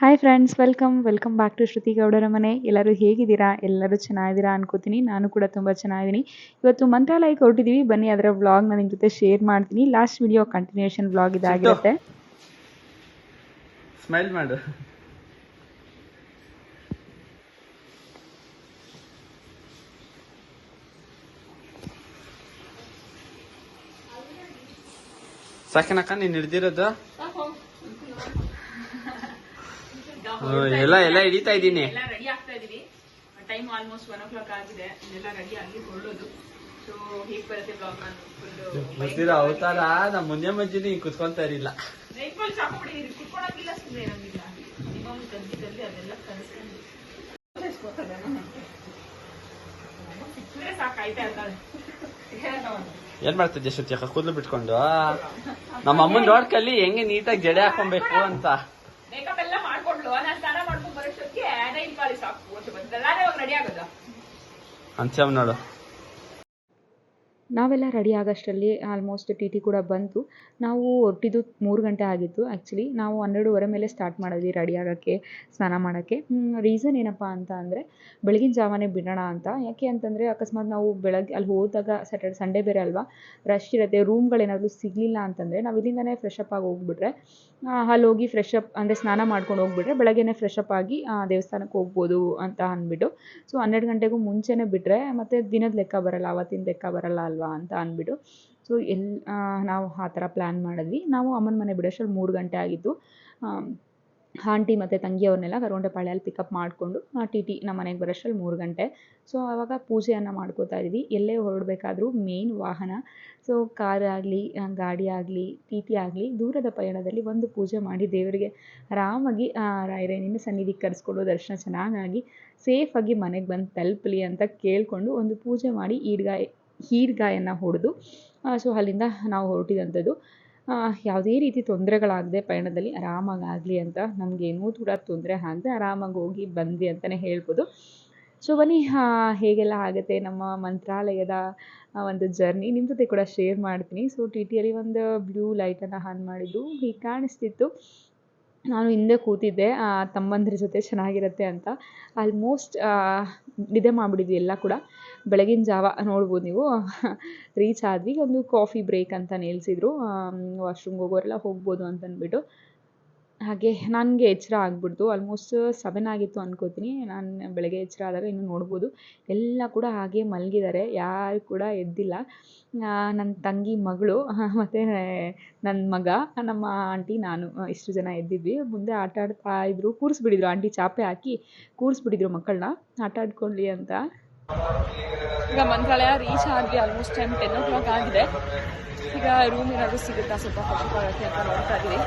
Hi friends welcome welcome back to Shruti ಗೌಡರ ಮನೆ ಎಲ್ಲರೂ ಹೇಗಿದ್ದೀರಾ? ಎಲ್ಲರೂ ಚೆನ್ನಾಗಿದ್ದೀರಾ ಅನ್ಕೋತೀನಿ. ನಾನು ಕೂಡ ತುಂಬ ಚೆನ್ನಾಗಿದ್ದೀನಿ. ಇವತ್ತು ಮಂತ್ರಾಲಯಕ್ಕೆ ಹೊರಟಿದ್ದೀವಿ ಬನ್ನಿ ಅದರ ವ್ಲಾಗ್ನ ನಿಮ್ಮ ಜೊತೆ ಶೇರ್ ಮಾಡ್ತೀನಿ. ಲಾಸ್ಟ್ ವಿಡಿಯೋ ಕಂಟಿನ್ಯೂಷನ್ ವ್ಲಾಗ್ ಇದಾಗಿರುತ್ತೆ ಸ್ಮೈಲ್ ಮಾಡು. ಸಾಕನಕ್ಕ ನೀನು ಹಿಡ್ದಿರೋದು? ಎಲ್ಲ ಎಲ್ಲ ಹಿಡಿತಾ ಇದ್ದೀನಿ. ಎಲ್ಲ ರೆಡಿ ಆಗ್ತಾ ಇದೀವಿ. Time almost one o'clock ಆಗಿದೆ. ಎಲ್ಲ ರೆಡಿ ಆಗಿ ಹೊರಡೋದು ಸೊ ಹೇಗ್ ಬರುತ್ತೆ ಬ್ಲಾಗ್ ನಾನು ಫುಲ್ ಗೊತ್ತಿರೋ ಅವತಾರ ನಮ್ ಮುಂದೆ ಮುಂಚೆ ನೀನ್ ಕುತ್ಕೊಂತ ಇರಲಿಲ್ಲ. ನೈಟ್ಗಳು ಚಾಕೊಂಡಿದ್ದೀರಿ ಕುತ್ಕೊಳಕ್ಕಿಲ್ಲ ಸುಮ್ಮನೆ ಇರಂಗಿಲ್ಲ. ನಿಮ್ಮ ಗಂಜಿದಲ್ಲಿ ಅದೆಲ್ಲ ಕಲಿಸ್ಕೊಂಡು. ಸಿಕ್ಕರೆ ಸಾಕಾಯ್ತಾ ಇರ್ತಾಳೆ ಏನ್ ಮಾಡ್ತಿದ್ದೆ ಶ್ರುತಿ ಅಕ್ಕ? ಕೂದಲು ಬಿಟ್ಕೊಂಡು? ನಮ್ಮ ಅಮ್ಮನ್ ನೋಡ್ಕಲ್ಲಿ ಹೆಂಗೆ ನೀಟಾಗಿ ಜಡೆ ಹಾಕೊಬೇಕು ಅಂತ. ನಾನು ಸ್ನಾನ ಮಾಡ್ಕೊಂಡ್ ಬರೋಷ್ಟೊತ್ತಿಗೆ ನೈಲ್ ಪಾಲಿಸ್ ಹಾಕು ಅಂತ ಬಂದೆಲ್ಲಾನೇ ಇವಾಗ ರೆಡಿ ಆಗೋದ? ಅಂತ ನೋಡು. ನಾವೆಲ್ಲ ರೆಡಿ ಆಗೋಷ್ಟರಲ್ಲಿ ಆಲ್ಮೋಸ್ಟ್ ಟಿ ಟಿ ಕೂಡ ಬಂತು. ನಾವು ಹೊರಟಿದ್ದು ಮೂರು ಗಂಟೆ ಆಗಿತ್ತು. ಆ್ಯಕ್ಚುಲಿ ನಾವು ಹನ್ನೆರಡುವರೆ ಮೇಲೆ ಸ್ಟಾರ್ಟ್ ಮಾಡಿದ್ವಿ ರೆಡಿ ಆಗೋಕ್ಕೆ, ಸ್ನಾನ ಮಾಡೋಕ್ಕೆ. ರೀಸನ್ ಏನಪ್ಪ ಅಂತ ಅಂದರೆ, ಬೆಳಗಿನ ಜಾವನೇ ಬಿಡೋಣ ಅಂತ. ಯಾಕೆ ಅಂತಂದರೆ, ಅಕಸ್ಮಾತ್ ನಾವು ಬೆಳಗ್ಗೆ, ಅಲ್ಲಿ ಹೋದಾಗ ಸ್ಯಾಟರ್ಡೆ ಸಂಡೇ ಬೇರೆ ಅಲ್ವಾ? ರಶ್ ಇರುತ್ತೆ ರೂಮ್ಗಳೇನಾದರೂ ಸಿಗಲಿಲ್ಲ ಅಂತಂದರೆ, ನಾವು ಇಲ್ಲಿಂದನೇ ಫ್ರೆಶ್ ಅಪ್ ಆಗಿ ಹೋಗ್ಬಿಟ್ರೆ ಅಲ್ಲಿ ಹೋಗಿ ಫ್ರೆಶ್ ಅಪ್ ಅಂದರೆ ಸ್ನಾನ ಮಾಡ್ಕೊಂಡು ಹೋಗ್ಬಿಟ್ರೆ, ಬೆಳಗ್ಗೆನೇ ಫ್ರೆಶ್ ಅಪ್ ಆಗಿ ದೇವಸ್ಥಾನಕ್ಕೆ ಹೋಗ್ಬೋದು ಅಂತ ಅಂದ್ಬಿಟ್ಟು. ಸೊ ಹನ್ನೆರಡು ಗಂಟೆಗೂ ಮುಂಚೆನೇ ಬಿಟ್ಟರೆ ಮತ್ತು ದಿನದ ಲೆಕ್ಕ ಬರಲ್ಲ, ಅವತ್ತಿನ ಲೆಕ್ಕ ಬರಲ್ಲ ಅಲ್ವಾ? ಅಂತ ಅಂದ್ಬಿಟ್ಟು. ಸೊ ಎಲ್ ನಾವು ಆ ಥರ ಪ್ಲ್ಯಾನ್ ಮಾಡಿದ್ವಿ. ನಾವು ಅಮ್ಮನ ಮನೆ ಬಿಡೋಷ್ಟ್ರಲ್ಲಿ ಮೂರು ಗಂಟೆ ಆಗಿತ್ತು. ಆಂಟಿ ಮತ್ತು ತಂಗಿಯವ್ರನ್ನೆಲ್ಲ ಕರ್ಗೊಂಡೆಪಾಳ್ಯಲ್ಲಿ ಪಿಕಪ್ ಮಾಡಿಕೊಂಡು ಟಿ ಟಿ ನಮ್ಮ ಮನೆಗೆ ಬರೋಷ್ಟ್ರಲ್ಲಿ ಮೂರು ಗಂಟೆ. ಸೊ ಆವಾಗ ಪೂಜೆಯನ್ನು ಮಾಡ್ಕೋತಾ ಇದ್ವಿ. ಎಲ್ಲೇ ಹೊರಡಬೇಕಾದ್ರೂ ಮೇನ್ ವಾಹನ. ಸೊ ಕಾರ್ ಆಗಲಿ ಗಾಡಿ ಆಗಲಿ ಟಿ ಟಿ ಆಗಲಿ ದೂರದ ಪಯಣದಲ್ಲಿ ಒಂದು ಪೂಜೆ ಮಾಡಿ ದೇವರಿಗೆ ಆರಾಮಾಗಿ ಆ, ಸನ್ನಿಧಿ ಕರೆಸ್ಕೊಂಡು ದರ್ಶನ ಚೆನ್ನಾಗಾಗಿ ಸೇಫಾಗಿ ಮನೆಗೆ ಬಂದು ತಲುಪಲಿ ಅಂತ ಕೇಳಿಕೊಂಡು ಒಂದು ಪೂಜೆ ಮಾಡಿ ಈಡ್ಗಾಯಿ ಹೀರ್ಗಾಯನ್ನು ಹೊಡೆದು ಸೊ ಅಲ್ಲಿಂದ ನಾವು ಹೊರಟಿದಂಥದ್ದು. ಯಾವುದೇ ರೀತಿ ತೊಂದರೆಗಳಾಗದೆ ಪಯಣದಲ್ಲಿ ಆರಾಮಾಗಿ ಆಗಲಿ ಅಂತ ನಮಗೇನೂ ಕೂಡ ತೊಂದರೆ ಆಗದೆ ಆರಾಮಾಗಿ ಹೋಗಿ ಬಂದ್ವಿ ಅಂತಲೇ ಹೇಳ್ಬೋದು. ಸೊ ಬನ್ನಿ ಹೇಗೆಲ್ಲ ಆಗುತ್ತೆ ನಮ್ಮ ಮಂತ್ರಾಲಯದ ಒಂದು ಜರ್ನಿ ನಿಮ್ಮ ಜೊತೆ ಕೂಡ ಶೇರ್ ಮಾಡ್ತೀನಿ. ಸೊ ಟಿ ಟಿಯಲ್ಲಿ ಒಂದು ಬ್ಲೂ ಲೈಟನ್ನು ಆನ್ ಮಾಡಿದ್ದು ಹೀಗೆ ಕಾಣಿಸ್ತಿತ್ತು. ನಾನು ಹಿಂದೆ ಕೂತಿದ್ದೆ ತಮ್ಮಂದಿರ ಜೊತೆ ಚೆನ್ನಾಗಿರುತ್ತೆ ಅಂತ. ಆಲ್ಮೋಸ್ಟ್ ನಿದ್ದೆ ಮಾಡಿಬಿಡಿದ್ವಿ ಎಲ್ಲ ಕೂಡ. ಬೆಳಗಿನ ಜಾವ ನೋಡ್ಬೋದು ನೀವು. ರೀಚ್ ಆದ್ವಿ. ಒಂದು ಕಾಫಿ ಬ್ರೇಕ್ ಅಂತ ನಿಲ್ಲಿಸಿದ್ರು ವಾಶ್ರೂಮ್ಗೆ ಹೋಗೋರೆಲ್ಲ ಹೋಗ್ಬೋದು ಅಂತ ಅಂದ್ಬಿಟ್ಟು ಹಾಗೆ ನನಗೆ ಎಚ್ಚರ ಆಗಿಬಿಡ್ತು. ಆಲ್ಮೋಸ್ಟ್ ಸೆವೆನ್ ಆಗಿತ್ತು ಅನ್ಕೋತೀನಿ. ನಾನು ಬೆಳಗ್ಗೆ ಎಚ್ಚರ ಆದಾಗ ಇನ್ನು ನೋಡ್ಬೋದು. ಎಲ್ಲ ಕೂಡ ಹಾಗೆ ಮಲಗಿದ್ದಾರೆ ಯಾರು ಕೂಡ ಎದ್ದಿಲ್ಲ. ನನ್ನ ತಂಗಿ ಮಗಳು, ಮತ್ತು ನನ್ನ ಮಗ, ನಮ್ಮ ಆಂಟಿ ನಾನು ಇಷ್ಟು ಜನ ಎದ್ದಿದ್ವಿ. ಮುಂದೆ ಆಟ ಆಡ್ತಾ ಇದ್ರು. ಕೂರಿಸ್ಬಿಟ್ಟಿದ್ರು ಆಂಟಿ ಚಾಪೆ ಹಾಕಿ ಕೂರಿಸ್ಬಿಟ್ಟಿದ್ರು ಮಕ್ಕಳನ್ನ ಆಟ ಆಡ್ಕೊಳ್ಳಿ ಅಂತ. ಈಗ ಮಂತ್ರಾಲಯ ರೀಚ್ ಆಗಿ almost time ten o'clock ಆಗಿದೆ. ಈಗ ರೂಮ್ ಏನಾದರೂ ಸಿಗುತ್ತಾ? ಸ್ವಲ್ಪ ಆಗೋಕ್ಕೆ ಅಂತ ನೋಡ್ತಾ ಇದ್ದೀವಿ.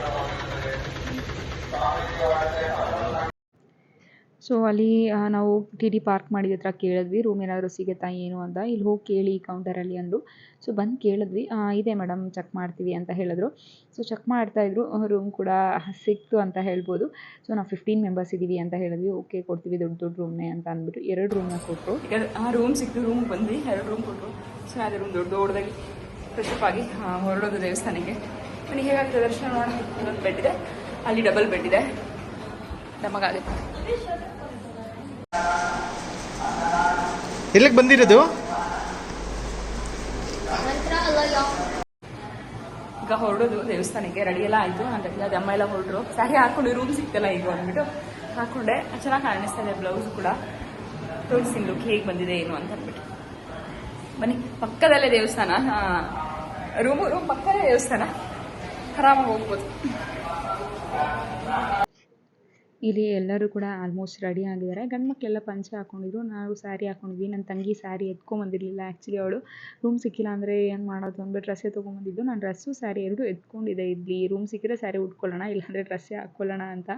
ಸೊ ಅಲ್ಲಿ ನಾವು ಟಿ ಡಿ ಪಾರ್ಕ್ ಮಾಡಿದ ಹತ್ರ ಕೇಳಿದ್ವಿ ರೂಮ್ ಏನಾದರೂ ಸಿಗುತ್ತಾ ಏನು ಅಂತ. ಇಲ್ಲಿ ಹೋಗಿ ಕೇಳಿ ಕೌಂಟರಲ್ಲಿ ಅಂದರು. ಸೊ ಬಂದು ಕೇಳಿದ್ವಿ ಇದೆ ಮೇಡಮ್ ಚೆಕ್ ಮಾಡ್ತೀವಿ ಅಂತ ಹೇಳಿದ್ರು. ಸೊ ಚೆಕ್ ಮಾಡ್ತಾಯಿದ್ರು ರೂಮ್ ಕೂಡ ಸಿಕ್ತು ಅಂತ ಹೇಳ್ಬೋದು. ಸೊ ನಾವು ಫಿಫ್ಟೀನ್ ಮೆಂಬರ್ಸ್ ಇದ್ದೀವಿ ಅಂತ ಹೇಳಿದ್ವಿ. ಓಕೆ ಕೊಡ್ತೀವಿ ದೊಡ್ಡ ದೊಡ್ಡ ರೂಮ್ನೇ ಅಂತ ಅಂದ್ಬಿಟ್ಟು ಎರಡು ರೂಮ್ನ ಕೊಟ್ಟರು ಆ ರೂಮ್ ಸಿಕ್ತು ರೂಮ್ ಬಂದ್ವಿ ಎರಡು ರೂಮ್ ಕೊಟ್ಟರು ಸೊ ಅದೇ ರೂಮ್ ದೊಡ್ಡ ದೊಡ್ಡದಾಗಿ ಫ್ರೆಶಪ್ ಆಗಿ ಹೊರಡೋದು ದೇವಸ್ಥಾನಕ್ಕೆ. ನನಗೆ ಹೇಗಾಗುತ್ತೆ ದರ್ಶನ ನೋಡೋಣ ಒಂದು ಬೆಡ್ ಇದೆ. ಅಲ್ಲಿ ಡಬಲ್ ಬೆಡ್ ಇದೆ. ನಮಗಾಗುತ್ತೆ. ಎಲ್ಲಿಗೆ ಬಂದಿರೋದು? ಈಗ ಹೊರಡೋದು ದೇವಸ್ಥಾನಕ್ಕೆ. ರೆಡಿ ಎಲ್ಲ ಆಯಿತು. ಅಂತ ಅದೇ ಅಮ್ಮ ಎಲ್ಲ ಹೊರಟ್ರು. ಸ್ಯಾರಿ ಹಾಕೊಂಡು ರೂಮ್ ಸಿಕ್ತಲ್ಲ ಈಗ ಅಂದ್ಬಿಟ್ಟು ಹಾಕೊಂಡೆ ಚೆನ್ನಾಗಿ ಕಾಣಿಸ್ತಾ ಇದೆ ಬ್ಲೌಸ್ ಕೂಡ. ತೋರಿಸ್ತೀನಿ ಲುಕ್ ಹೇಗೆ ಬಂದಿದೆ ಏನು ಅಂತ ಅಂದ್ಬಿಟ್ಟು. ಬನ್ನಿ, ಪಕ್ಕದಲ್ಲೇ ದೇವಸ್ಥಾನ. ರೂಮು ರೂಮ್ ಪಕ್ಕದಲ್ಲೇ ದೇವಸ್ಥಾನ. ಆರಾಮಾಗಿ ಹೋಗ್ಬೋದು. ಇಲ್ಲಿ ಎಲ್ಲರೂ ಕೂಡ ಆಲ್ಮೋಸ್ಟ್ ರೆಡಿ ಆಗಿದ್ದಾರೆ. ಗಂಡು ಮಕ್ಕಳೆಲ್ಲ ಪಂಚೆ ಹಾಕೊಂಡಿದ್ರು. ನಾವು ಸ್ಯಾರಿ ಹಾಕೊಂಡ್ವಿ ನನ್ನ ತಂಗಿ ಸ್ಯಾರಿ ಎತ್ಕೊಂಬಂದಿರಲಿಲ್ಲ. ಆ್ಯಕ್ಚುಲಿ ಅವಳು ರೂಮ್ ಸಿಕ್ಕಿಲ್ಲ ಅಂದರೆ ಏನು ಮಾಡೋದು ಅಂದ್ಬಿಟ್ಟು ಡ್ರೆಸ್ಸೇ ತೊಗೊಂಬಂದಿದ್ದು. ನಾನು ಡ್ರೆಸ್ಸು ಸ್ಯಾರಿ ಎರಡೂ ಎತ್ಕೊಂಡಿದ್ದೆ. ಇಲ್ಲಿ ರೂಮ್ ಸಿಕ್ಕಿದ್ರೆ ಸ್ಯಾರಿ ಉಟ್ಕೊಳ್ಳೋಣ, ಇಲ್ಲಾಂದರೆ ಡ್ರೆಸ್ಸೇ ಹಾಕ್ಕೊಳ್ಳೋಣ ಅಂತ.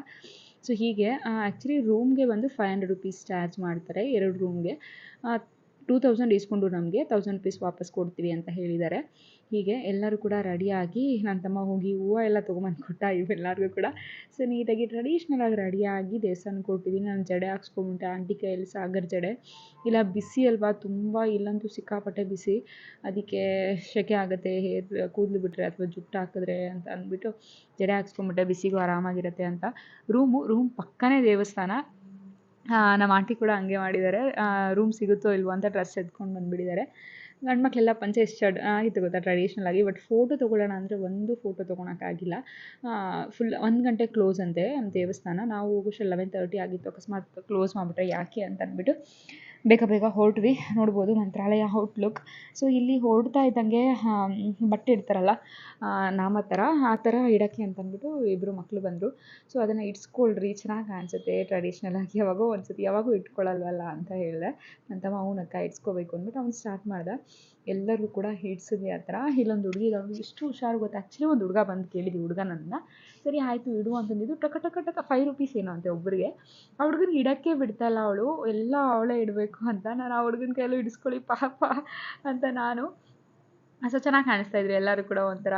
ಸೊ ಹೀಗೆ ಆ್ಯಕ್ಚುಲಿ ರೂಮ್ಗೆ ಬಂದು ಫೈವ್ ಹಂಡ್ರೆಡ್ ರುಪೀಸ್ ಚಾರ್ಜ್ ಮಾಡ್ತಾರೆ ಎರಡು ರೂಮ್ಗೆ ಟೂ ತೌಸಂಡ್ ಇಸ್ಕೊಂಡು ನಮಗೆ ತೌಸಂಡ್ ರುಪೀಸ್ ವಾಪಸ್ ಕೊಡ್ತೀವಿ ಅಂತ ಹೇಳಿದ್ದಾರೆ. ಹೀಗೆ ಎಲ್ಲರೂ ಕೂಡ ರೆಡಿಯಾಗಿ ನನ್ನ ತಮ್ಮ ಹೋಗಿ ಹೂವು ಎಲ್ಲ ತೊಗೊಂಬಂದು ಕೊಟ್ಟ ಇವೆಲ್ಲರಿಗೂ ಕೂಡ. ಸೊ ನೀಟಾಗಿ ಟ್ರೆಡಿಷ್ನಲಾಗಿ ರೆಡಿಯಾಗಿ ದೇವಸ್ಥಾನ ಹೊರ್ಟಿದ್ದೀನಿ ನಾನು ಜಡೆ ಹಾಕ್ಸ್ಕೊಂಬಿಟ್ಟೆ ಆಂಟಿ ಕೈಯಲ್ಲಿ ಸಾಗರ್ ಜಡೆ. ಇಲ್ಲ, ಬಿಸಿ ಅಲ್ವಾ? ತುಂಬ ಇಲ್ಲಂತೂ ಸಿಕ್ಕಾಪಟ್ಟೆ ಬಿಸಿ. ಅದಕ್ಕೆ ಸೆಕೆ ಆಗುತ್ತೆ, ಹೇರ್ ಕೂದಲು ಬಿಟ್ಟರೆ ಅಥವಾ ಜುಟ್ಟು ಹಾಕಿದ್ರೆ ಅಂತ ಅಂದ್ಬಿಟ್ಟು ಜಡೆ ಹಾಕ್ಸ್ಕೊಂಬಿಟ್ಟೆ ಬಿಸಿಗೂ ಆರಾಮಾಗಿರುತ್ತೆ ಅಂತ. ರೂಮು ರೂಮ್ ಪಕ್ಕನೇ ದೇವಸ್ಥಾನ. ನಮ್ಮ ಆಂಟಿ ಕೂಡ ಹಂಗೆ ಮಾಡಿದ್ದಾರೆ. ರೂಮ್ ಸಿಗುತ್ತೋ ಇಲ್ವೋ ಅಂತ ಡ್ರೆಸ್ ಎತ್ಕೊಂಡು ಬಂದುಬಿಟ್ಟಿದ್ದಾರೆ. ಗಂಡು ಮಕ್ಕಳೆಲ್ಲ ಪಂಚೆ ಎಷ್ಟು ಚಡ್ ಆಗಿತ್ತು ಗೊತ್ತಾ ಟ್ರೆಡಿಷ್ನಲ್ ಆಗಿ ಬಟ್ ಫೋಟೋ ತೊಗೊಳ್ಳೋಣ ಅಂದರೆ ಒಂದು ಫೋಟೋ ತೊಗೊಳಕ್ಕಾಗಿಲ್ಲ ಫುಲ್ ಒಂದು ಗಂಟೆ ಕ್ಲೋಸ್ ಅಂತೆ ದೇವಸ್ಥಾನ. ನಾವು ಹೋಗೋಷ್ಟು ಲೆವೆನ್ ತರ್ಟಿ ಆಗಿತ್ತು, ಅಕಸ್ಮಾತ್ ಕ್ಲೋಸ್ ಮಾಡಿಬಿಟ್ರೆ ಯಾಕೆ ಅಂತ ಅಂದ್ಬಿಟ್ಟು. ಬೇಗ ಬೇಗ ಹೊರಟ್ವಿ. ನೋಡ್ಬೋದು ಮಂತ್ರಾಲಯ ಔಟ್ಲುಕ್ ಸೊ ಇಲ್ಲಿ ಹೊರಡ್ತಾ ಇದ್ದಂಗೆ ಬಟ್ಟೆ ಇಡ್ತಾರಲ್ಲ ನಾಮ ಥರ, ಆ ಥರ ಇಡೋಕ್ಕೆ ಅಂತ ಅಂದ್ಬಿಟ್ಟು ಇಬ್ಬರು ಮಕ್ಕಳು ಬಂದರು. ಸೊ ಅದನ್ನು ಇಡ್ಸ್ಕೊಳ್ರಿ, ಚೆನ್ನಾಗಿ ಕಾಣಿಸುತ್ತೆ ಟ್ರೆಡಿಷ್ನಲ್ ಆಗಿ ಯಾವಾಗೋ ಒಂದ್ಸತಿ, ಯಾವಾಗೂ ಇಟ್ಕೊಳ್ಳಲ್ವಲ್ಲ ಅಂತ ಹೇಳಿದೆ. ನನ್ನ ತಮ್ಮ ಅವನಕ್ಕ ಇಡ್ಸ್ಕೊಬೇಕು ಅಂದ್ಬಿಟ್ಟು ಅವ್ನು ಸ್ಟಾರ್ಟ್ ಮಾಡ್ದೆ. ಎಲ್ಲರಿಗೂ ಕೂಡ ಹಿಡ್ಸಿದ್ವಿ ಆ ಥರ. ಇಲ್ಲೊಂದು ಹುಡುಗಿ ಇದ್ದಾವೆ ಎಷ್ಟು ಹುಷಾರು ಗೊತ್ತಾ? ಆ್ಯಕ್ಚುಲಿ ಒಂದು ಹುಡುಗ ಬಂದು ಕೇಳಿದ್ವಿ ಹುಡುಗ ನನ್ನ ಸರಿ, ಆಯಿತು, ಇಡು ಅಂತಂದಿದ್ದು ಟಕ ಟಕ ಟಕ ಫೈವ್ ರುಪೀಸ್ ಏನೋ ಅಂತೆ ಒಬ್ಬರಿಗೆ ಆ ಹುಡುಗನ ಇಡೋಕ್ಕೆ ಬಿಡ್ತಾಯಿಲ್ಲ ಅವಳು? ಎಲ್ಲ ಅವಳೇ ಇಡಬೇಕು ಅಂತ. ನಾನು ಆ ಹುಡುಗನ ಕೈಯಲ್ಲೂ ಹಿಡಿಸ್ಕೊಳ್ಳಿ, ಪಾಪ ಅಂತ ನಾನು. ಸೊ, ಚೆನ್ನಾಗಿ ಕಾಣಿಸ್ತಾ ಇದ್ರು. ಎಲ್ಲರೂ ಕೂಡ ಒಂಥರ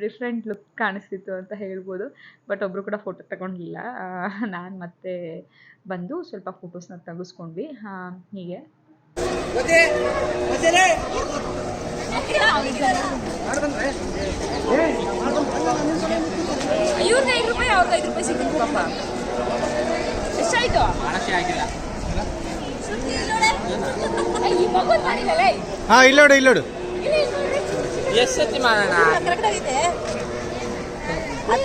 ಡಿಫ್ರೆಂಟ್ ಲುಕ್ ಕಾಣಿಸ್ತಿತ್ತು ಅಂತ ಹೇಳ್ಬೋದು. ಬಟ್ ಒಬ್ಬರು ಕೂಡ ಫೋಟೋ ತಗೊಂಡಿಲ್ಲ. ನಾನು ಮತ್ತೆ ಬಂದು ಸ್ವಲ್ಪ ಫೋಟೋಸ್ನ ತೆಗೆಸ್ಕೊಂಡ್ವಿ. ಹೀಗೆ. ಇವ್ರಿಗೆ ಐದು ರೂಪಾಯಿ ಅವ್ರಿಗೆ ಐದು ರೂಪಾಯಿ ಸಿಕ್ಕಿತ್ತು ಪಾಪ. ಎಷ್ಟಾಯ್ತು? ಆಗಿಲ್ಲ. ಹಾ ಇಲ್ಲೋಡು ಇಲ್ಲೋಡು ಎಷ್ಟು ಸತಿ ಮಾಡೋಣ? ಅಲ್ಲ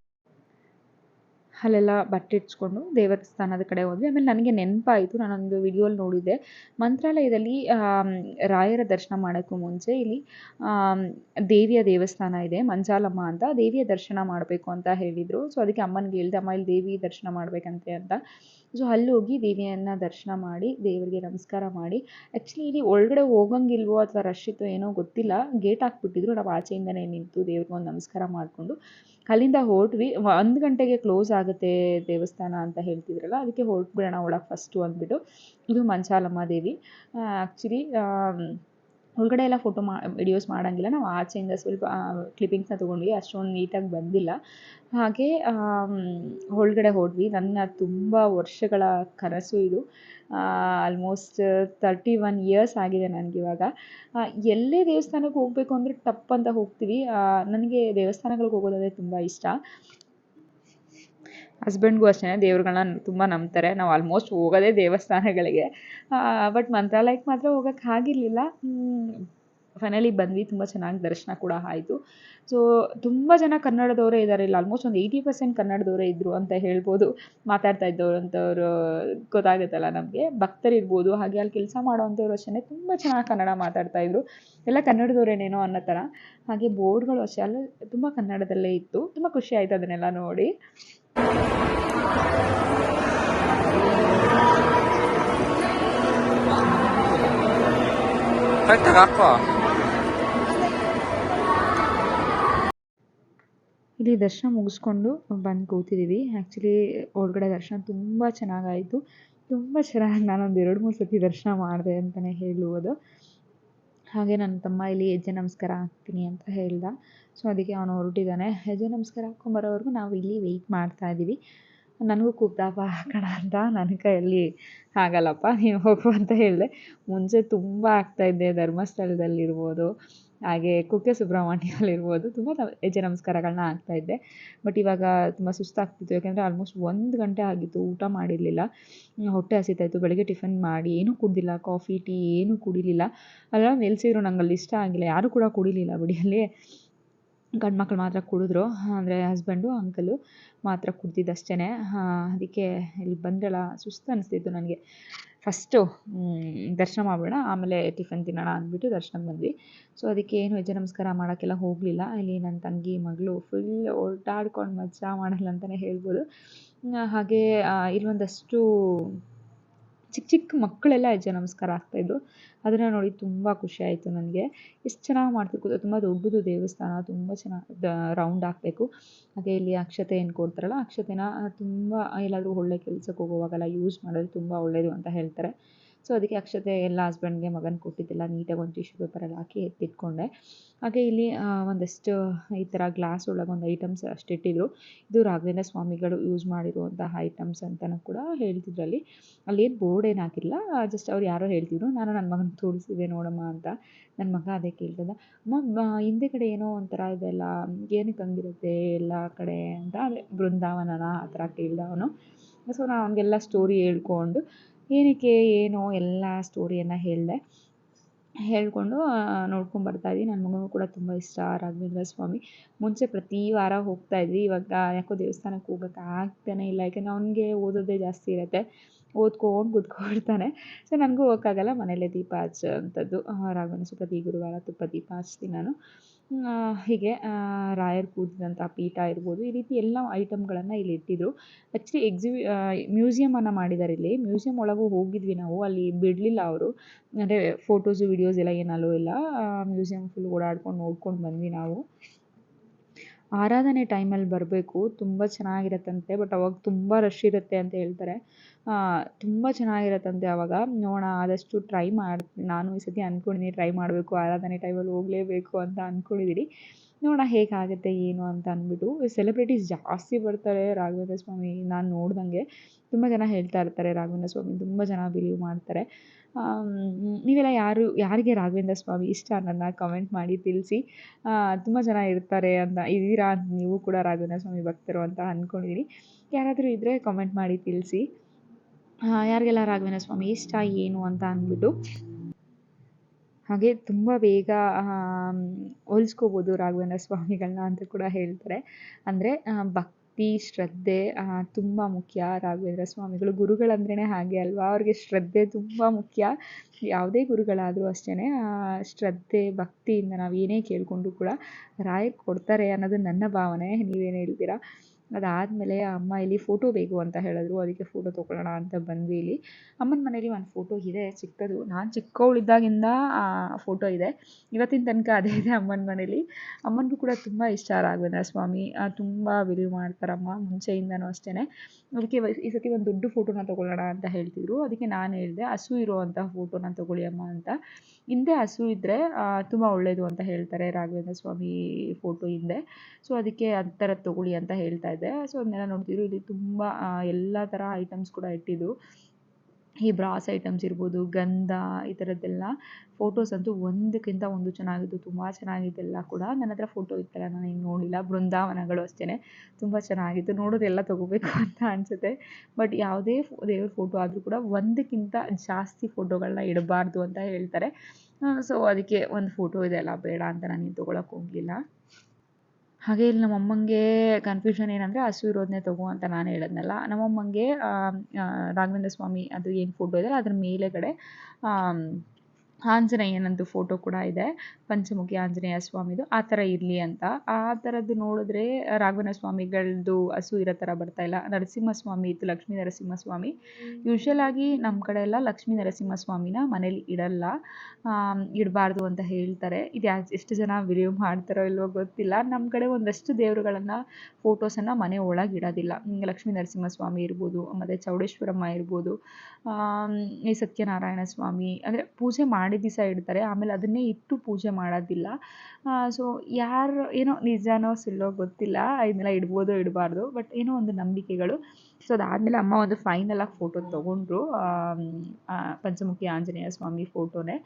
ಅಲ್ಲೆಲ್ಲ ಬಟ್ಟೆ ಇಟ್ಸ್ಕೊಂಡು ದೇವಸ್ಥಾನದ ಕಡೆ ಹೋದ್ವಿ. ಆಮೇಲೆ ನನಗೆ ನೆನಪಾಯಿತು, ನಾನೊಂದು ವಿಡಿಯೋಲಿ ನೋಡಿದ್ದೆ. ಮಂತ್ರಾಲಯದಲ್ಲಿ ರಾಯರ ದರ್ಶನ ಮಾಡೋಕ್ಕೂ ಮುಂಚೆ ಇಲ್ಲಿ ದೇವಿಯ ದೇವಸ್ಥಾನ ಇದೆ, ಮಂಜಾಲಮ್ಮ ಅಂತ. ದೇವಿಯ ದರ್ಶನ ಮಾಡಬೇಕು ಅಂತ ಹೇಳಿದರು. ಸೊ ಅದಕ್ಕೆ ಅಮ್ಮನಿಗೆ ಹೇಳ್ದೆ, ಅಮ್ಮ, ಇಲ್ಲಿ ದೇವಿ ದರ್ಶನ ಮಾಡಬೇಕಂತೆ ಅಂತ. ಸೊ ಅಲ್ಲಿ ಹೋಗಿ ದೇವಿಯನ್ನು ದರ್ಶನ ಮಾಡಿ, ದೇವರಿಗೆ ನಮಸ್ಕಾರ ಮಾಡಿ. ಆ್ಯಕ್ಚುಲಿ ಇಲ್ಲಿ ಒಳಗಡೆ ಹೋಗಂಗಿಲ್ವೋ ಅಥವಾ ರಶ್ ಇತ್ತೋ ಏನೋ ಗೊತ್ತಿಲ್ಲ. ಗೇಟ್ ಹಾಕ್ಬಿಟ್ಟಿದ್ರು. ನಾವು ಆಚೆಯಿಂದನೇ ನಿಂತು ದೇವ್ರಿಗೆ ಒಂದು ನಮಸ್ಕಾರ ಮಾಡಿಕೊಂಡು, ಅಲ್ಲಿಂದ ಹೊರಟ್ವಿ. ಒಂದು ಗಂಟೆಗೆ ಕ್ಲೋಸ್ ಆಗುತ್ತೆ ದೇವಸ್ಥಾನ ಅಂತ ಹೇಳ್ತಿದ್ರಲ್ಲ, ಅದಕ್ಕೆ ಹೊರಟ್ಬಿಡೋಣ ಒಳಗೆ ಫಸ್ಟು ಅಂದ್ಬಿಟ್ಟು. ಇದು ಮಂಚಾಲಮ್ಮ ದೇವಿ. ಆ್ಯಕ್ಚುಲಿ ಒಳಗಡೆ ಎಲ್ಲ ಫೋಟೋ ಮಾ ವಿಡಿಯೋಸ್ ಮಾಡೋಂಗಿಲ್ಲ. ನಾವು ಆಚೆಯಿಂದ ಸ್ವಲ್ಪ ಕ್ಲಿಪ್ಪಿಂಗ್ಸ್ನ ತೊಗೊಂಡ್ವಿ. ಅಷ್ಟೊಂದು ನೀಟಾಗಿ ಬಂದಿಲ್ಲ. ಹಾಗೆ ಒಳಗಡೆ ಹೋದ್ವಿ. ನನ್ನ ತುಂಬ ವರ್ಷಗಳ ಕನಸು ಇದು. ಆಲ್ಮೋಸ್ಟ್ ತರ್ಟಿ ಒನ್ ಇಯರ್ಸ್ ಆಗಿದೆ ನನಗಿವಾಗ ಎಲ್ಲೇ ದೇವಸ್ಥಾನಕ್ಕೆ ಹೋಗಬೇಕು ಅಂದರೆ ಟಪ್ ಅಂತ ಹೋಗ್ತೀವಿ ನನಗೆ ದೇವಸ್ಥಾನಗಳಿಗೆ ಹೋಗೋದಂದರೆ ತುಂಬ ಇಷ್ಟ. ಹಸ್ಬೆಂಡ್ಗೂ ಅಷ್ಟೇ ದೇವ್ರುಗಳನ್ನ ತುಂಬ ನಂಬ್ತಾರೆ. ನಾವು ಆಲ್ಮೋಸ್ಟ್ ಹೋಗೋದೇ ದೇವಸ್ಥಾನಗಳಿಗೆ. ಬಟ್ ಮಂತ್ರಾಲಯಕ್ಕೆ ಮಾತ್ರ ಹೋಗಕ್ಕೆ ಆಗಿರಲಿಲ್ಲ. ಫೈನಲಿ ಬಂದ್ವಿ, ತುಂಬ ಚೆನ್ನಾಗಿ ದರ್ಶನ ಕೂಡ ಆಯಿತು. ಸೊ ತುಂಬ ಜನ ಕನ್ನಡದವರೇ ಇದ್ದಾರೆ ಇಲ್ಲಿ ಆಲ್ಮೋಸ್ಟ್ ಒಂದು ಏಯ್ಟಿ ಪರ್ಸೆಂಟ್ ಕನ್ನಡದವರೇ ಇದ್ದರು ಅಂತ ಹೇಳ್ಬೋದು. ಮಾತಾಡ್ತಾ ಇದ್ದವರು ಅಂಥವ್ರು ಗೊತ್ತಾಗುತ್ತಲ್ಲ ನಮಗೆ. ಭಕ್ತರಿರ್ಬೋದು ಹಾಗೆ ಅಲ್ಲಿ ಕೆಲಸ ಮಾಡುವಂಥವ್ರು ಅಷ್ಟೇ ತುಂಬ ಚೆನ್ನಾಗಿ ಕನ್ನಡ ಮಾತಾಡ್ತಾ ಇದ್ರು. ಎಲ್ಲ ಕನ್ನಡದವರೇನೇನೋ ಅನ್ನೋ ಥರ ಹಾಗೆ ಬೋರ್ಡ್ಗಳು ಅಷ್ಟೇ, ಅಲ್ಲ ತುಂಬ ಕನ್ನಡದಲ್ಲೇ ಇತ್ತು. ತುಂಬ ಖುಷಿ ಆಯಿತು ಅದನ್ನೆಲ್ಲ ನೋಡಿ. ಕರೆಕ್ಟಾಗಿ ಇಲ್ಲಿ ದರ್ಶನ ಮುಗಿಸ್ಕೊಂಡು ಬಂದು ಕೂತಿದ್ದೀವಿ ಆ್ಯಕ್ಚುಲಿ ಒಳಗಡೆ ದರ್ಶನ ತುಂಬ ಚೆನ್ನಾಗಾಯಿತು. ತುಂಬ ಚೆನ್ನಾಗಿ ನಾನೊಂದು ಎರಡು, ಮೂರು ಸತಿ ದರ್ಶನ ಮಾಡಿದೆ ಅಂತಲೇ ಹೇಳುವುದು. ಹಾಗೆ ನನ್ನ ತಮ್ಮ ಇಲ್ಲಿ ಹೆಜ್ಜೆ ನಮಸ್ಕಾರ ಹಾಕ್ತೀನಿ ಅಂತ ಹೇಳ್ದ. ಸೊ ಅದಕ್ಕೆ ಅವನು ಹೊರಟಿದ್ದಾನೆ ಹೆಜ್ಜೆ ನಮಸ್ಕಾರ ಹಾಕ್ಕೊಂಬರೋವರೆಗೂ ನಾವು ಇಲ್ಲಿ ವೆಯ್ಟ್ ಮಾಡ್ತಾ ಇದ್ದೀವಿ ನನಗೂ ಕೂಗ್ದಪ್ಪ ಹಾಕೋಣ ಅಂತ. ನನ್ನ ಕೈಯಲ್ಲಿ ಆಗಲ್ಲಪ್ಪ ನೀವು ಹೋಗು ಅಂತ ಹೇಳಿದೆ. ಮುಂಚೆ ತುಂಬ ಆಗ್ತಾಯಿದ್ದೆ ಧರ್ಮಸ್ಥಳದಲ್ಲಿರ್ಬೋದು. ಹಾಗೆ ಕುಕ್ಕೆ ಸುಬ್ರಹ್ಮಣ್ಯಲ್ಲಿರ್ಬೋದು ತುಂಬ ಹೆಜ್ಜೆ ನಮಸ್ಕಾರಗಳನ್ನ ಹಾಕ್ತಾಯಿದ್ದೆ ಬಟ್ ಇವಾಗ ತುಂಬ ಸುಸ್ತಾಗ್ತಿತ್ತು. ಯಾಕೆಂದರೆ ಆಲ್ಮೋಸ್ಟ್ ಒಂದು ಗಂಟೆ ಆಗಿತ್ತು. ಊಟ ಮಾಡಿರಲಿಲ್ಲ. ಹೊಟ್ಟೆ ಹಸಿತಾಯಿತ್ತು ಬೆಳಗ್ಗೆ ಟಿಫನ್ ಮಾಡಿ ಏನೂ ಕುಡ್ದಿಲ್ಲ. ಕಾಫಿ, ಟೀ ಏನೂ ಕುಡಿಲಿಲ್ಲ. ಅಲ್ಲ ನಿಲ್ಲಿಸಿದ್ರು ನಂಗೆ ಅಲ್ಲಿ ಇಷ್ಟ ಆಗಿಲ್ಲ. ಯಾರೂ ಕೂಡ ಕುಡಿಲಿಲ್ಲ ಬಿಡಿ. ಅಲ್ಲಿ ಗಂಡು ಮಕ್ಳು ಮಾತ್ರ ಕುಡಿದ್ರು. ಅಂದರೆ ಹಸ್ಬೆಂಡು ಅಂಕಲು ಮಾತ್ರ ಕುಡ್ದಿದ್ದು ಅಷ್ಟೇ ಅದಕ್ಕೆ ಇಲ್ಲಿ ಬಂದ್ರಲ್ಲ. ಸುಸ್ತು ಅನಿಸ್ತಿತ್ತು ನನಗೆ. ಫಸ್ಟು ದರ್ಶನ ಮಾಡೋಣ ಆಮೇಲೆ ಟಿಫನ್ ತಿನ್ನೋಣ ಅಂದ್ಬಿಟ್ಟು ದರ್ಶನ ಬಂದ್ವಿ. ಸೊ ಅದಕ್ಕೆ ಏನು ಹೆಜ್ಜೆ ನಮಸ್ಕಾರ ಮಾಡೋಕ್ಕೆಲ್ಲ ಹೋಗಲಿಲ್ಲ. ಇಲ್ಲಿ ನನ್ನ ತಂಗಿ, ಮಗಳು ಫುಲ್ ಓಡಾಡ್ಕೊಂಡು ಮಜಾ ಮಾಡಲ್ಲ ಅಂತಲೇ ಹೇಳ್ಬೋದು. ಹಾಗೇ ಇಲ್ಲೊಂದಷ್ಟು ಚಿಕ್ಕ ಚಿಕ್ಕ ಮಕ್ಕಳೆಲ್ಲ ಹೆಜ್ಜೆ ನಮಸ್ಕಾರ ಆಗ್ತಾಯಿದ್ರು ಅದನ್ನು ನೋಡಿ ತುಂಬ ಖುಷಿ ಆಯಿತು ನನಗೆ. ಎಷ್ಟು ಚೆನ್ನಾಗಿ ಮಾಡ್ತಿರ್ಬೋದು ತುಂಬ ದೊಡ್ಡದು ದೇವಸ್ಥಾನ, ತುಂಬ ಚೆನ್ನಾಗಿ ರೌಂಡ್ ಹಾಕಬೇಕು ಹಾಗೆ ಇಲ್ಲಿ ಅಕ್ಷತೆ ಏನು ಕೊಡ್ತಾರಲ್ಲ, ಅಕ್ಷತೆನ ತುಂಬ ಎಲ್ಲಾದರೂ ಒಳ್ಳೆ ಕೆಲ್ಸಕ್ಕೆ ಹೋಗುವಾಗೆಲ್ಲ ಯೂಸ್ ಮಾಡಿದ್ರೆ ತುಂಬ ಒಳ್ಳೆಯದು ಅಂತ ಹೇಳ್ತಾರೆ. ಸೊ ಅದಕ್ಕೆ ಅಕ್ಷತೆ ಎಲ್ಲ ಹಸ್ಬೆಂಡ್ಗೆ ಮಗನ ಕೊಟ್ಟಿದ್ದೆಲ್ಲ ನೀಟಾಗಿ ಒಂದು ಟಿಶ್ಯೂ ಪೇಪರಲ್ಲಿ ಹಾಕಿ ಎತ್ತಿಟ್ಕೊಂಡೆ. ಹಾಗೆ ಇಲ್ಲಿ ಒಂದಷ್ಟು ಈ ಥರ ಗ್ಲಾಸ್ ಒಳಗೆ ಒಂದು ಐಟಮ್ಸ್ ಅಷ್ಟಿಟ್ಟಿದ್ರು ಇದು ರಾಘವೇಂದ್ರ ಸ್ವಾಮಿಗಳು ಯೂಸ್ ಮಾಡಿರುವಂತಹ ಐಟಮ್ಸ್ ಅಂತಲೂ ಕೂಡ ಹೇಳ್ತಿದ್ರು ಅಲ್ಲಿ. ಅಲ್ಲೇನು ಬೋರ್ಡ್ ಏನು ಹಾಕಿಲ್ಲ ಜಸ್ಟ್ ಅವ್ರು ಯಾರೋ ಹೇಳ್ತಿದ್ರು, ನಾನು ನನ್ನ ಮಗನ ತೋರಿಸಿದೆ ನೋಡಮ್ಮ ಅಂತ. ನನ್ನ ಮಗ ಅದೇ ಕೇಳ್ತಿದ್ದ, ಅಮ್ಮ ಹಿಂದೆ ಕಡೆ ಏನೋ ಒಂಥರ ಇದೆಲ್ಲ, ಏನಕ್ಕೆ ಹಂಗಿರುತ್ತೆ ಎಲ್ಲ ಕಡೆ ಅಂತ ಅದೇ ಬೃಂದಾವನನ ಆ ಥರ ಕೇಳ್ದ ಅವನು. ಸೊ ನಾನು ಅವನಿಗೆಲ್ಲ ಸ್ಟೋರಿ ಹೇಳ್ಕೊಂಡು ಏನಕ್ಕೆ, ಏನು ಎಲ್ಲ ಸ್ಟೋರಿಯನ್ನು ಹೇಳಿದೆ. ಹೇಳಿಕೊಂಡು ನೋಡ್ಕೊಂಡು ಬರ್ತಾ ಇದ್ವಿ ನನ್ನ ಮಗನಿಗೂ ಕೂಡ ತುಂಬ ಇಷ್ಟ ರಾಘವೇಂದ್ರ ಸ್ವಾಮಿ. ಮುಂಚೆ ಪ್ರತಿ ವಾರ ಹೋಗ್ತಾ ಇದ್ವಿ. ಇವಾಗ ಯಾಕೋ ದೇವಸ್ಥಾನಕ್ಕೆ ಹೋಗೋಕ್ಕೆ ಆಗ್ತಾನೆ ಇಲ್ಲ. ಯಾಕೆಂದ್ರೆ ಅವನಿಗೆ ಓದೋದೇ ಜಾಸ್ತಿ ಇರುತ್ತೆ. ಓದ್ಕೊಂಡು ಕೂತ್ಕೊಳ್ತಾನೆ. ಸೊ ನನಗೂ ಹೋಗೋಕ್ಕಾಗಲ್ಲ ಮನೆಯಲ್ಲೇ ದೀಪ ಹಚ್ಚೋಂಥದ್ದು ರಾಘವೇಂದ್ರ ಸ್ವಾಮಿ ಪ್ರತಿ ಗುರುವಾರ ತುಪ್ಪ ದೀಪ ಹಚ್ತೀನಿ ನಾನು. ಹೀಗೆ ರಾಯರ್ ಕೂತಿದಂಥ ಪೀಠ ಇರ್ಬೋದು, ಈ ರೀತಿ ಎಲ್ಲ ಐಟಮ್ಗಳನ್ನು ಇಲ್ಲಿ ಇಟ್ಟಿದ್ರು. ಆ್ಯಕ್ಚುಲಿ ಎಕ್ಸಿಬಿ ಮ್ಯೂಸಿಯಮನ್ನು ಮಾಡಿದ್ದಾರೆ ಇಲ್ಲಿ. ಮ್ಯೂಸಿಯಮ್ ಒಳಗೂ ಹೋಗಿದ್ವಿ ನಾವು, ಅಲ್ಲಿ ಬಿಡಲಿಲ್ಲ ಅವರು. ಅಂದರೆ ಫೋಟೋಸು ವಿಡಿಯೋಸ್ ಎಲ್ಲ ಏನು ಇಲ್ಲ. ಮ್ಯೂಸಿಯಮ್ ಫುಲ್ ಓಡಾಡ್ಕೊಂಡು ನೋಡ್ಕೊಂಡು ಬಂದ್ವಿ ನಾವು. ಆರಾಧನೆ ಟೈಮಲ್ಲಿ ಬರಬೇಕು. ತುಂಬ ಚೆನ್ನಾಗಿರತ್ತಂತೆ, ಬಟ್ ಅವಾಗ ತುಂಬ ರಶ್ ಇರುತ್ತೆ ಅಂತ ಹೇಳ್ತಾರೆ. ತುಂಬ ಚೆನ್ನಾಗಿರತ್ತಂತೆ ಅವಾಗ. ನೋಡೋಣ, ಆದಷ್ಟು ಟ್ರೈ ಮಾಡಿ, ನಾನು ಈ ಸತಿ ಅಂದ್ಕೊಂಡಿದ್ದೀನಿ ಟ್ರೈ ಮಾಡಬೇಕು, ಆರಾಧನೆ ಟೈಮಲ್ಲಿ ಹೋಗಲೇಬೇಕು ಅಂತ ಅಂದ್ಕೊಂಡಿದ್ದೀನಿ ನೋಡೋಣ ಹೇಗಾಗುತ್ತೆ, ಏನು ಅಂತ ಅಂದ್ಬಿಟ್ಟು. ಸೆಲೆಬ್ರಿಟೀಸ್ ಜಾಸ್ತಿ ಬರ್ತಾರೆ ರಾಘವೇಂದ್ರ ಸ್ವಾಮಿ. ನಾನು ನೋಡ್ದಂಗೆ ತುಂಬ ಜನ ಹೇಳ್ತಾ ಇರ್ತಾರೆ ರಾಘವೇಂದ್ರ ಸ್ವಾಮಿ, ತುಂಬ ಜನ ಬಿಲೀವ್ ಮಾಡ್ತಾರೆ. ನೀವೆಲ್ಲ ಯಾರು, ಯಾರಿಗೆ ರಾಘವೇಂದ್ರ ಸ್ವಾಮಿ ಇಷ್ಟ ಅನ್ನೋದನ್ನ ಕಮೆಂಟ್ ಮಾಡಿ ತಿಳಿಸಿ. ತುಂಬ ಜನ ಇರ್ತಾರೆ ಅಂತ, ಇದ್ದೀರಾ ನೀವು ಕೂಡ ರಾಘವೇಂದ್ರ ಸ್ವಾಮಿ ಭಕ್ತರು ಅಂತ ಅಂದ್ಕೊಂಡಿದ್ದೀನಿ ಯಾರಾದರೂ ಇದ್ದರೆ ಕಮೆಂಟ್ ಮಾಡಿ ತಿಳಿಸಿ. ಯಾರಿಗೆಲ್ಲ ರಾಘವೇಂದ್ರ ಸ್ವಾಮಿ ಇಷ್ಟ, ಏನು ಅಂತ ಅಂದ್ಬಿಟ್ಟು. ಹಾಗೆ ತುಂಬ ಬೇಗ ಹೋಲಿಸ್ಕೋಬೋದು ರಾಘವೇಂದ್ರ ಸ್ವಾಮಿಗಳನ್ನ ಅಂತ ಕೂಡ ಹೇಳ್ತಾರೆ. ಅಂದರೆ ಭಕ್ತಿ ಶ್ರದ್ಧೆ ತುಂಬ ಮುಖ್ಯ. ರಾಘವೇಂದ್ರ ಸ್ವಾಮಿಗಳು ಗುರುಗಳಂದ್ರೇ ಹಾಗೆ ಅಲ್ವಾ? ಅವ್ರಿಗೆ ಶ್ರದ್ಧೆ ತುಂಬ ಮುಖ್ಯ. ಯಾವುದೇ ಗುರುಗಳಾದರೂ ಅಷ್ಟೇ ಶ್ರದ್ಧೆ, ಭಕ್ತಿಯಿಂದ ನಾವು ಏನೇ ಕೇಳ್ಕೊಂಡ್ರು ಕೂಡ ರಾಯರು ಕೊಡ್ತಾರೆ ಅನ್ನೋದು ನನ್ನ ಭಾವನೆ. ನೀವೇನು ಹೇಳ್ತೀರಾ? ಅದಾದಮೇಲೆ ಅಮ್ಮ ಇಲ್ಲಿ ಫೋಟೋ ಬೇಕು ಅಂತ ಹೇಳಿದ್ರು. ಅದಕ್ಕೆ ಫೋಟೋ ತೊಗೊಳ್ಳೋಣ ಅಂತ ಬಂದ್ವಿ ಇಲ್ಲಿ. ಅಮ್ಮನ ಮನೇಲಿ ಒಂದು ಫೋಟೋ ಇದೆ, ಚಿಕ್ಕದು. ನಾನು ಚಿಕ್ಕವಳಿದ್ದಾಗಿಂದ ಫೋಟೋ ಇದೆ. ಇವತ್ತಿನ ತನಕ ಅದೇ ಇದೆ ಅಮ್ಮನ ಮನೇಲಿ. ಅಮ್ಮನಿಗೂ ಕೂಡ ತುಂಬ ಇಷ್ಟ ರಾಘವೇಂದ್ರ ಸ್ವಾಮಿ. ತುಂಬ ಬಿಲೀವ್ ಮಾಡ್ತಾರಮ್ಮ, ಮುಂಚೆಯಿಂದನೂ ಅಷ್ಟೇ ಅದಕ್ಕೆ ಈ ಸತಿ ಒಂದು ದೊಡ್ಡ ಫೋಟೋನ ತೊಗೊಳ್ಳೋಣ ಅಂತ ಹೇಳ್ತಿದ್ರು. ಅದಕ್ಕೆ ನಾನು ಹೇಳಿದೆ, ಹಸು ಇರುವಂಥ ಫೋಟೋನ ತೊಗೊಳ್ಳಿ ಅಮ್ಮ ಅಂತ. ಹಿಂದೆ ಹಸು ಇದ್ದರೆ ತುಂಬ ಒಳ್ಳೆಯದು ಅಂತ ಹೇಳ್ತಾರೆ ರಾಘವೇಂದ್ರ ಸ್ವಾಮಿ ಫೋಟೋ ಹಿಂದೆ. ಸೊ ಅದಕ್ಕೆ ಆ ಥರದ್ದು ತೊಗೊಳ್ಳಿ ಅಂತ ಹೇಳ್ತಾ ಇದ್ದೆ. ಸೊ ಅದನ್ನೆಲ್ಲ ನೋಡ್ತಿದ್ರು. ಇಲ್ಲಿ ತುಂಬ ಎಲ್ಲ ಥರ ಐಟಮ್ಸ್ ಕೂಡ ಇಟ್ಟಿದ್ದು ಈ ಬ್ರಾಸ್ ಐಟಮ್ಸ್ ಇರ್ಬೋದು, ಗಂಧ ಈ ಥರದ್ದೆಲ್ಲ ಫೋಟೋಸ್ ಅಂತೂ ಒಂದಕ್ಕಿಂತ ಒಂದು ಚೆನ್ನಾಗಿತ್ತು ತುಂಬ ಚೆನ್ನಾಗಿದ್ದೆಲ್ಲ ಕೂಡ ನನ್ನ ಹತ್ರ ಫೋಟೋ ಇತ್ತಲ್ಲ, ನಾನು ಹಿಂಗೆ ನೋಡಿಲ್ಲ ಬೃಂದಾವನಗಳು ಅಷ್ಟೇ ತುಂಬ ಚೆನ್ನಾಗಿತ್ತು. ನೋಡೋದೆಲ್ಲ ತೊಗೋಬೇಕು ಅಂತ ಅನಿಸುತ್ತೆ. ಬಟ್ ಯಾವುದೇ ದೇವ್ರ ಫೋಟೋ ಆದರೂ ಕೂಡ ಒಂದಕ್ಕಿಂತ ಜಾಸ್ತಿ ಫೋಟೋಗಳನ್ನ ಇಡಬಾರ್ದು ಅಂತ ಹೇಳ್ತಾರೆ. ಸೊ ಅದಕ್ಕೆ ಒಂದು ಫೋಟೋ ಇದೆ ಅಲ್ಲ, ಬೇಡ ಅಂತ ನಾನು ತೊಗೊಳಕ್ಕೆ ಹೋಗಲಿಲ್ಲ. ಹಾಗೆ ಇಲ್ಲಿ ನಮ್ಮ ಅಮ್ಮಂಗೆ ಕನ್ಫ್ಯೂಷನ್ ಏನಂದರೆ ಹಸು ಇರೋದನ್ನೇ ತಗೋ ಅಂತ ನಾನು ಹೇಳಿದ್ನಲ್ಲ. ನಮ್ಮ ಅಮ್ಮಂಗೆ ರಾಘವೇಂದ್ರ ಸ್ವಾಮಿ ಅದು ಏನು ಫೋಟೋ ಇದೆ ಅದ್ರ ಮೇಲೆಗಡೆ ಆಂಜನೇಯನದ್ದು ಫೋಟೋ ಕೂಡ ಇದೆ. ಪಂಚಮುಖಿ ಆಂಜನೇಯ ಸ್ವಾಮಿದು. ಆ ಥರ ಇರಲಿ ಅಂತ. ಆ ಥರದ್ದು ನೋಡಿದ್ರೆ ರಾಘವೇಂದ್ರ ಸ್ವಾಮಿಗಳದ್ದು ಹಸು ಇರೋ ಥರ ಬರ್ತಾ ಇಲ್ಲ. ನರಸಿಂಹಸ್ವಾಮಿ ಇತ್ತು, ಲಕ್ಷ್ಮೀ ನರಸಿಂಹಸ್ವಾಮಿ. ಯೂಶ್ವಲ್ ಆಗಿ ನಮ್ಮ ಕಡೆ ಎಲ್ಲ ಲಕ್ಷ್ಮೀ ನರಸಿಂಹಸ್ವಾಮಿನ ಮನೇಲಿ ಇಡಲ್ಲ. ಇಡಬಾರ್ದು ಅಂತ ಹೇಳ್ತಾರೆ. ಇದು ಎಷ್ಟು ಜನ ಬಿಲೀವ್ ಮಾಡ್ತಾರೋ ಇಲ್ವೋ ಗೊತ್ತಿಲ್ಲ. ನಮ್ಮ ಕಡೆ ಒಂದಷ್ಟು ದೇವರುಗಳನ್ನು ಫೋಟೋಸನ್ನು ಮನೆ ಒಳಗೆ ಇಡೋದಿಲ್ಲ. ಲಕ್ಷ್ಮೀ ನರಸಿಂಹ ಸ್ವಾಮಿ ಇರ್ಬೋದು ಮತ್ತು ಚೌಡೇಶ್ವರಮ್ಮ ಇರ್ಬೋದು ಈ ಸತ್ಯನಾರಾಯಣ ಸ್ವಾಮಿ, ಅಂದರೆ ಪೂಜೆ ಮಾಡಿದ ದಿವಸ ಇಡ್ತಾರೆ. ಆಮೇಲೆ ಅದನ್ನೇ ಇಟ್ಟು ಪೂಜೆ ಮಾಡೋದಿಲ್ಲ. ಸೊ ಯಾರು ಏನೋ ನಿಜಾನೋ ಸುಳ್ಳೋ ಗೊತ್ತಿಲ್ಲ. ಇದನ್ನೆಲ್ಲ ಇಡ್ಬೋದೋ ಇಡಬಾರ್ದು ಬಟ್ ಏನೋ ಒಂದು ನಂಬಿಕೆಗಳು. ಸೊ ಅದಾದಮೇಲೆ ಅಮ್ಮ ಒಂದು ಫೈನಲಾಗಿ ಫೋಟೋ ತೊಗೊಂಡ್ರು. ಪಂಚಮುಖಿ ಆಂಜನೇಯ ಸ್ವಾಮಿ ಫೋಟೋನೇ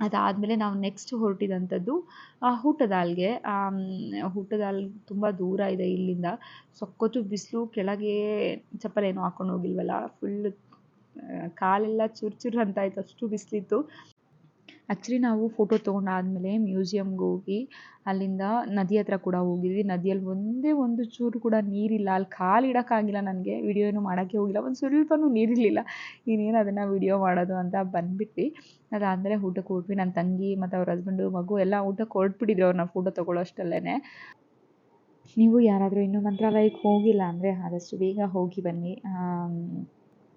ಅದಾದಮೇಲೆ ನಾವು ನೆಕ್ಸ್ಟ್ ಹೊರಟಿದಂಥದ್ದು ಊಟದಾಲ್ಗೆ ಊಟದಾಲ್ ತುಂಬ ದೂರ ಇದೆ ಇಲ್ಲಿಂದ. ಸಖತ್ತು ಬಿಸಿಲು, ಕೆಳಗೆ ಚಪ್ಪಲಿ ಏನೂ ಹಾಕ್ಕೊಂಡು ಹೋಗಿಲ್ವಲ್ಲ ಫುಲ್ ಕಾಲೆಲ್ಲ ಚುರು ಚುರು ಅಂತ ಇತ್ತು ಅಷ್ಟು ಬಿಸಿಲಿತ್ತು. ಆ್ಯಕ್ಚುಲಿ ನಾವು ಫೋಟೋ ತೊಗೊಂಡಾದ್ಮೇಲೆ ಮ್ಯೂಸಿಯಮ್ಗೆ ಹೋಗಿ, ಅಲ್ಲಿಂದ ನದಿ ಹತ್ರ ಕೂಡ ಹೋಗಿದ್ವಿ. ನದಿಯಲ್ಲಿ ಒಂದೇ ಒಂದು ಚೂರು ಕೂಡ ನೀರಿಲ್ಲ. ಅಲ್ಲಿ ಕಾಲು ಇಡೋಕ್ಕಾಗಿಲ್ಲ ನನಗೆ ವಿಡಿಯೋ ಏನು ಮಾಡೋಕ್ಕೆ ಹೋಗಿಲ್ಲ. ಒಂದು ಸ್ವಲ್ಪನೂ ನೀರಿರಲಿಲ್ಲ. ಇನ್ನೇನು ಅದನ್ನು ವಿಡಿಯೋ ಮಾಡೋದು ಅಂತ ಬಂದುಬಿಟ್ವಿ. ಅದಾದಮೇಲೆ ಊಟಕ್ಕೆ ಹೋದ್ವಿ. ನನ್ನ ತಂಗಿ ಮತ್ತು ಅವ್ರ ಹಸ್ಬೆಂಡು ಮಗು ಎಲ್ಲ ಊಟಕ್ಕೆ ಹೊರಟ್ಬಿಟ್ಟಿದ್ರು ಅವ್ರನ್ನ ಫೋಟೋ ತೊಗೊಳ್ಳೋ ಅಷ್ಟರಲ್ಲೇ ನೀವು ಯಾರಾದರೂ ಇನ್ನೂ ಮಂತ್ರಾಲಯಕ್ಕೆ ಹೋಗಿಲ್ಲ ಅಂದರೆ ಆದಷ್ಟು ಬೇಗ ಹೋಗಿ ಬನ್ನಿ.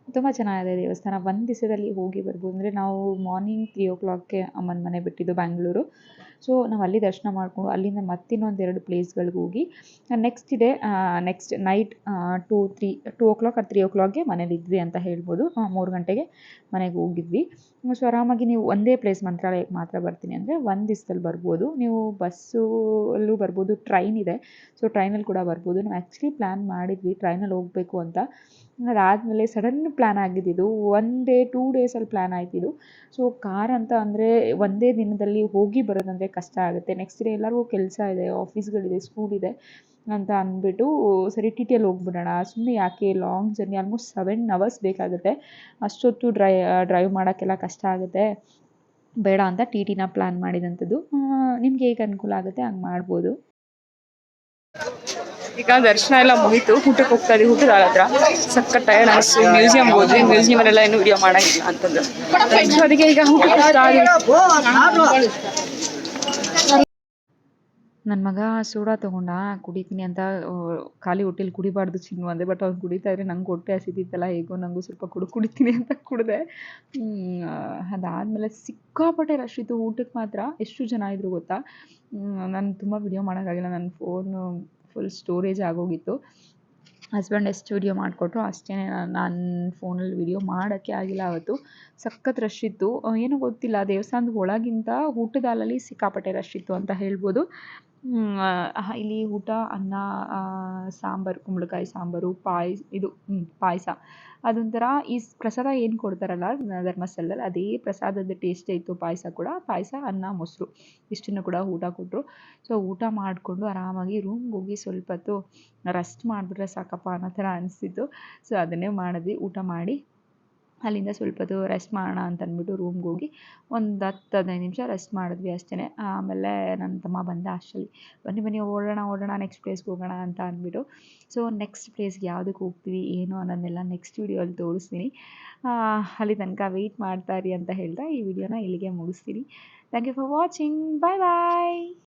ತುಂಬ ಚೆನ್ನಾಗಿದೆ ದೇವಸ್ಥಾನ. ಒಂದು ದಿವಸದಲ್ಲಿ ಹೋಗಿ ಬರ್ಬೋದು. ಅಂದರೆ ನಾವು ಮಾರ್ನಿಂಗ್ ತ್ರೀ ಓ ಕ್ಲಾಕ್ಗೆ ಅಮ್ಮನ ಮನೆ ಬಿಟ್ಟಿದ್ದು ಬ್ಯಾಂಗ್ಳೂರು ಸೊ ನಾವು ಅಲ್ಲಿ ದರ್ಶನ ಮಾಡಿಕೊಂಡು ಅಲ್ಲಿಂದ ಮತ್ತಿನ್ನೊಂದು ಎರಡು ಪ್ಲೇಸ್ಗಳಿಗೆ ಹೋಗಿ next day next night two three two o'clock or three ಓ ಕ್ಲಾಕ್ಗೆ ಮನೇಲಿದ್ವಿ ಅಂತ ಹೇಳ್ಬೋದು. ಮೂರು ಗಂಟೆಗೆ ಮನೆಗೆ ಹೋಗಿದ್ವಿ. ಸೊ ಆರಾಮಾಗಿ ನೀವು ಒಂದೇ ಪ್ಲೇಸ್ ಮಂತ್ರಾಲಯಕ್ಕೆ ಮಾತ್ರ ಬರ್ತೀನಿ ಅಂದರೆ ಒಂದು ದಿವ್ಸದಲ್ಲಿ ಬರ್ಬೋದು. ನೀವು ಬಸ್ಸಲ್ಲೂ ಬರ್ಬೋದು. ಟ್ರೈನ್ ಇದೆ. ಸೊ ಟ್ರೈನಲ್ಲಿ ಕೂಡ ಬರ್ಬೋದು. ನಾವು ಆ್ಯಕ್ಚುಲಿ ಪ್ಲ್ಯಾನ್ ಮಾಡಿದ್ವಿ ಟ್ರೈನಲ್ಲಿ ಹೋಗಬೇಕು ಅಂತ. ಅದಾದಮೇಲೆ ಸಡನ್ ಪ್ಲ್ಯಾನ್ ಆಗಿದ್ದಿದ್ದು ಒನ್ ಡೇ ಟೂ ಡೇಸಲ್ಲಿ ಪ್ಲ್ಯಾನ್ ಆಯ್ತಿದ್ದು ಸೊ ಕಾರ್ ಅಂತ ಅಂದರೆ ಒಂದೇ ದಿನದಲ್ಲಿ ಹೋಗಿ ಬರೋದಂದರೆ ಕಷ್ಟ ಆಗುತ್ತೆ. ನೆಕ್ಸ್ಟ್ ಡೇ ಎಲ್ಲರಿಗೂ ಕೆಲಸ ಇದೆ ಆಫೀಸ್ಗಳಿದೆ ಸ್ಕೂಲ್ ಇದೆ ಅಂತ ಅಂದ್ಬಿಟ್ಟು ಸರಿ ಟಿ ಟಿಯಲ್ಲಿ ಹೋಗ್ಬಿಡೋಣ. ಸುಮ್ಮನೆ ಯಾಕೆ long journey almost seven hours ಬೇಕಾಗುತ್ತೆ. ಅಷ್ಟೊತ್ತು ಡ್ರೈ ಡ್ರೈವ್ ಮಾಡೋಕ್ಕೆಲ್ಲ ಕಷ್ಟ ಆಗುತ್ತೆ. ಬೇಡ ಅಂತ ಟಿ ಟಿನ ಪ್ಲ್ಯಾನ್ ಮಾಡಿದಂಥದ್ದು. ನಿಮ್ಗೆ ಹೇಗೆ ಅನುಕೂಲ ಆಗುತ್ತೆ ಹಂಗೆ ಮಾಡ್ಬೋದು. ಈಗ ದರ್ಶನ ಎಲ್ಲ ಮುಗಿತು. ಊಟಕ್ಕೆ ಹೋಗ್ತಾ ಇದ್ದೀವಿ. ಊಟದ ಹತ್ರ. ಸಖತ್ ಟೈರ್ ಅನಿಸ್ತು ಮ್ಯೂಸಿಯಂ ಹೋದ್ವಿ. ಮ್ಯೂಸಿಯಮಲ್ಲೆಲ್ಲ ಏನು ವಿಡಿಯೋ ಮಾಡಂಗಿಲ್ಲ ಅಂತಂದು ಅದಕ್ಕೆ ಈಗ ಊಟಕ್ಕೆ ಹೋಗ್ತಾ ನನ್ನ ಮಗ ಸೋಡಾ ತೊಗೊಂಡ, ಕುಡಿತೀನಿ ಅಂತ ಖಾಲಿ ಹೊಟ್ಟೆಲಿ ಕುಡಿಬಾರ್ದು ಚಿನ್ನು ಅಂದೆ ಬಟ್ ಅವ್ನು ಕುಡಿತಾ ಇದ್ರೆ ನಂಗೆ ಹೊಟ್ಟೆ ಹಸಿತಿತ್ತಲ್ಲ, ಹೇಗೋ ನನಗೂ ಸ್ವಲ್ಪ ಕುಡು, ಕುಡಿತೀನಿ ಅಂತ ಕುಡಿದೆ. ಅದಾದಮೇಲೆ ಸಿಕ್ಕಾಪಟ್ಟೆ ರಶ್ ಇತ್ತು. ಊಟಕ್ಕೆ ಮಾತ್ರ ಎಷ್ಟು ಜನ ಇದ್ರು ಗೊತ್ತಾ? ನಾನು ತುಂಬ ವಿಡಿಯೋ ಮಾಡೋಕ್ಕಾಗಿಲ್ಲ. ನನ್ನ ಫೋನು ಫುಲ್ ಸ್ಟೋರೇಜ್ ಆಗೋಗಿತ್ತು. ಹಸ್ಬೆಂಡ್ ಎಷ್ಟು ವಿಡಿಯೋ ಮಾಡಿಕೊಟ್ರು ಅಷ್ಟೇ ನಾನು ಫೋನಲ್ಲಿ ವಿಡಿಯೋ ಮಾಡೋಕ್ಕೆ ಆಗಿಲ್ಲ ಅವತ್ತು. ಸಖತ್ ರಶ್ ಇತ್ತು. ಏನೂ ಗೊತ್ತಿಲ್ಲ, ದೇವಸ್ಥಾನದ ಒಳಗಿಂತ ಊಟದ ಹಾಲಲ್ಲಿ ಸಿಕ್ಕಾಪಟ್ಟೆ ರಶ್ ಇತ್ತು ಅಂತ ಹೇಳ್ಬೋದು. ಇಲ್ಲಿ ಊಟ, ಅನ್ನ ಸಾಂಬಾರು, ಕುಂಬಳಕಾಯಿ ಸಾಂಬಾರು ಪಾಯ್ ಇದು ಪಾಯಸ. ಅದೊಂಥರ ಈ ಪ್ರಸಾದ ಏನು ಕೊಡ್ತಾರಲ್ಲ, ಧರ್ಮಸ್ಥಳದಲ್ಲಿ ಅದೇ ಪ್ರಸಾದದ ಟೇಸ್ಟ್ ಇತ್ತು ಪಾಯಸ ಕೂಡ. ಪಾಯಸ, ಅನ್ನ, ಮೊಸರು, ಇಷ್ಟನ್ನು ಕೂಡ ಊಟ ಕೊಟ್ಟರು ಸೊ ಊಟ ಮಾಡಿಕೊಂಡು ಆರಾಮಾಗಿ ರೂಮ್ಗೆ ಹೋಗಿ ಸ್ವಲ್ಪ ಹೊತ್ತು ರೆಸ್ಟ್ ಮಾಡಿಬಿಟ್ರೆ ಸಾಕಪ್ಪ ಅನ್ನೋ ಥರ ಅನಿಸ್ತಿತ್ತು ಸೊ ಅದನ್ನೇ ಮಾಡಿದ್ವಿ. ಊಟ ಮಾಡಿ ಅಲ್ಲಿಂದ ಸ್ವಲ್ಪ ಹೊತ್ತು ರೆಸ್ಟ್ ಮಾಡೋಣ ಅಂತ ಅಂದ್ಬಿಟ್ಟು ರೂಮ್ಗೆ ಹೋಗಿ ಒಂದು ಹತ್ತು ಹದಿನೈದು ನಿಮಿಷ ರೆಸ್ಟ್ ಮಾಡಿದ್ವಿ ಅಷ್ಟೇ ಆಮೇಲೆ ನನ್ನ ತಮ್ಮ ಬಂದ ಅಷ್ಟರಲ್ಲಿ ಬನ್ನಿ ಬನ್ನಿ, ಓಡೋಣ ಓಡೋಣ ನೆಕ್ಸ್ಟ್ ಪ್ಲೇಸ್ಗೆ ಹೋಗೋಣ ಅಂತ ಅಂದ್ಬಿಟ್ಟು. ಸೊ ನೆಕ್ಸ್ಟ್ ಪ್ಲೇಸ್ಗೆ ಯಾವುದಕ್ಕೆ ಹೋಗ್ತೀವಿ, ಏನು ಅನ್ನೋದನ್ನೆಲ್ಲ ನೆಕ್ಸ್ಟ್ ವೀಡಿಯೋಲಿ ತೋರಿಸ್ತೀನಿ. ಅಲ್ಲಿ ತನಕ ವೆಯ್ಟ್ ಮಾಡ್ತಾ ಇರಿ ಅಂತ ಹೇಳ್ತಾ ಈ ವಿಡಿಯೋನ ಇಲ್ಲಿಗೆ ಮುಗಿಸ್ತೀನಿ. Thank you for watching bye bye